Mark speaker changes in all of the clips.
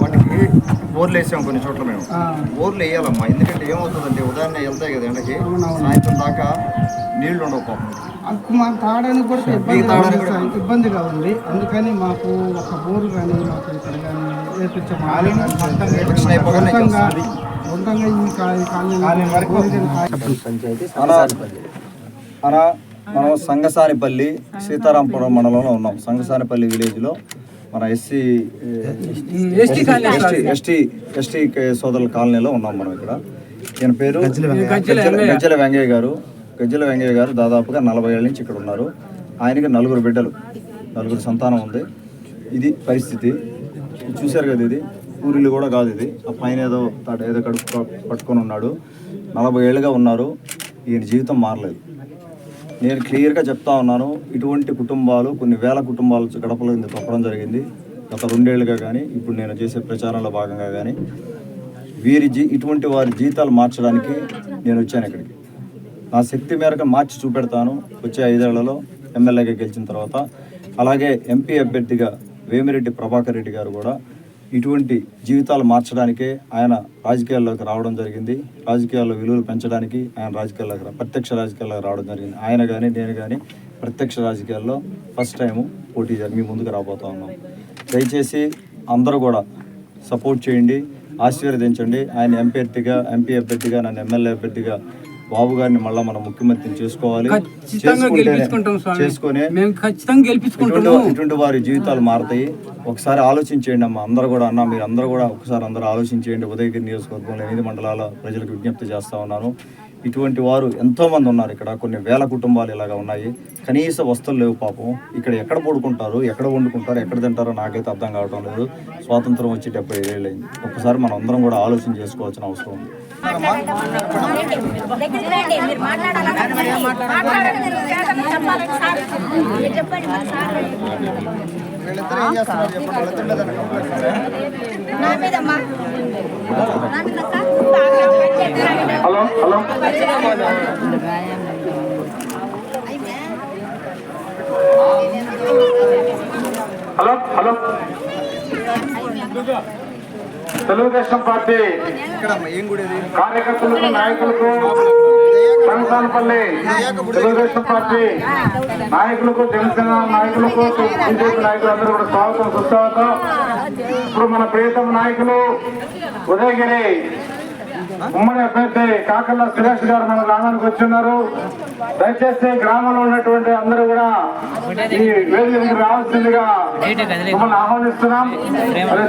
Speaker 1: వాటికి బోర్లు వేసాం కొన్ని చోట్ల మేము. బోర్లు వేయాలమ్మా ఎందుకంటే ఏమవుతుందంటే ఉదయాన్నే వెళ్తాయి కదా ఎండకి సాయంత్రం దాకా నీళ్ళు ఉండవు పాపం.
Speaker 2: మాకు తాగడానికి కూడా ఇబ్బంది. ఇబ్బందిగా ఉంది. అందుకని మాకు ఒక బోరు కానీ మాకు ఇక్కడ కానీ
Speaker 3: మన సంగసానిపల్లి సీతారాంపురం మండలంలో ఉన్నాం. సంగసానిపల్లి విలేజ్లో మన ఎస్సీ ఎస్టీ ఎస్టీ ఎస్టీ సోదరుల కాలనీలో ఉన్నాం మనం ఇక్కడ. ఈయన పేరు గజ్జల వెంగయ్య. గారు. గజ్జల వెంగయ్య గారు దాదాపుగా నలభై ఏళ్ళ నుంచి ఇక్కడ ఉన్నారు. ఆయనకి నలుగురు బిడ్డలు నలుగురు సంతానం ఉంది. ఇది పరిస్థితి. చూశారు కదా ఇది. ఊరిల్లు కూడా కాదు ఇది. ఆ పైన ఏదో ఏదో కడుపు పట్టుకొని ఉన్నాడు. నలభై ఏళ్ళుగా ఉన్నారు. ఈయన జీవితం మారలేదు. నేను క్లియర్గా చెప్తా ఉన్నాను. ఇటువంటి కుటుంబాలు కొన్ని వేల కుటుంబాలు గడపల కింద తొక్కడం జరిగింది. గత రెండేళ్ళుగా కానీ ఇప్పుడు నేను చేసే ప్రచారంలో భాగంగా కానీ వీరి జీ ఇటువంటి వారి జీతాలు మార్చడానికి నేను వచ్చాను ఇక్కడికి. నా శక్తి మేరకు మార్చి చూపెడతాను. వచ్చే ఐదేళ్ళలో ఎమ్మెల్యేగా గెలిచిన తర్వాత అలాగే ఎంపీ అభ్యర్థిగా వేమిరెడ్డి ప్రభాకర్ రెడ్డి గారు కూడా ఇటువంటి జీవితాలు మార్చడానికే ఆయన రాజకీయాల్లోకి రావడం జరిగింది. రాజకీయాల్లో విలువలు పెంచడానికి ఆయన రాజకీయాల్లోకి ప్రత్యక్ష రాజకీయాల్లోకి రావడం జరిగింది. ఆయన కానీ నేను కానీ ప్రత్యక్ష రాజకీయాల్లో ఫస్ట్ టైము పోటీ చేయాలి. మీ ముందుకు రాబోతా ఉన్నాం. దయచేసి అందరూ కూడా సపోర్ట్ చేయండి. ఆశీర్వదించండి. ఆయన ఎంపీ అభ్యర్థిగా ఎంపీ అభ్యర్థిగా నన్ను ఎమ్మెల్యే అభ్యర్థిగా బాబు గారిని మళ్ళీ మనం ముఖ్యమంత్రిని చేసుకోవాలి. చేసుకునే ఇటువంటి వారి జీవితాలు మారతాయి. ఒకసారి ఆలోచించేయండి అమ్మ. అందరూ కూడా అన్న మీరు అందరూ కూడా ఒకసారి అందరూ ఆలోచించేయండి. ఉదయగిరి నియోజకవర్గంలో ఎనిమిది మండలాల ప్రజలకు విజ్ఞప్తి చేస్తా ఉన్నాను. ఇటువంటి వారు ఎంతో మంది ఉన్నారు ఇక్కడ. కొన్ని వేల కుటుంబాలు ఇలాగా ఉన్నాయి. కనీస వస్తువులు లేవు పాపం. ఇక్కడ ఎక్కడ పడుకుంటారు? ఎక్కడ వండుకుంటారు? ఎక్కడ తింటారో నాకైతే అర్థం కావటం లేదు. స్వాతంత్రం వచ్చి డెబ్బై ఏళ్ళు అయింది ఒకసారి మనం అందరం కూడా ఆలోచన చేసుకోవాల్సిన అవసరం ఉంది?
Speaker 4: నా మీద sir
Speaker 5: hello hello. Hello hello. Telugu Desam party కార్యకర్తలకు నాయకులకు సంతానపల్లి తెలుగుదేశం పార్టీ నాయకులకు జనసేన నాయకులకు బీజేపీ నాయకులు అందరూ కూడా స్వాగతం సుస్వాగతం. ఇప్పుడు మన ప్రియతమ నాయకులు ఉదయగిరి ఉమ్మడి అభ్యర్థి కాకర్ల సురేష్ గారు మన గ్రామానికి వచ్చున్నారు దయచేసి గ్రామంలో ఉన్నటువంటి అందరూ కూడా ఈ వేదికకి రావాల్సిందిగా మిమ్మల్ని ఆహ్వానిస్తున్నాం.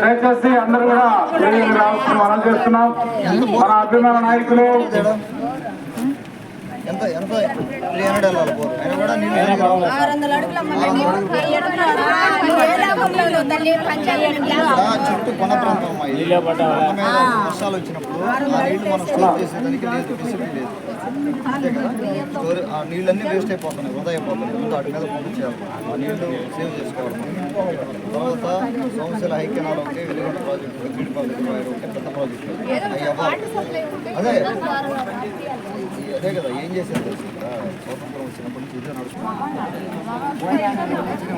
Speaker 5: దయచేసి అందరూ కూడా వేదికకి రావాల్సిన మనం చేస్తున్నాం. మన అభిమాన నాయకులు
Speaker 1: ఎంత ఎంత? త్రీ హండ్రెడ్ వెళ్ళాలి బోర్ అయినా కూడా నీళ్ళు
Speaker 4: ఆరు వందల అడుగులు
Speaker 1: చుట్టూ కొన ప్రాంతం వర్షాలు వచ్చినప్పుడు ఆ నీళ్ళు మనం స్టోర్ చేసేదానికి లేదు ఫెసిలిటీ లేదు. అంతే కదా స్టోర్ ఆ నీళ్ళన్నీ వేస్ట్ అయిపోతున్నాయి వృధా అయిపోతున్నాయి. ముందు వాటి మీద పంపించేయాలి. ఆ నీళ్ళు సేవ్ చేసుకోవాలి. తర్వాత సోమశిల హైకెనాల్ ఒకటి వెలుగొండ ప్రాజెక్టు ప్రాజెక్టు ఒకటి పెద్ద ప్రాజెక్టు. అవ్వాలి. అదే. అదే కదా ఏం చేశారు తెలుసు కదా స్వాతంత్రం వచ్చినప్పటి నుంచి ఇదే నడుస్తుంది
Speaker 4: మీరు ఎక్కడ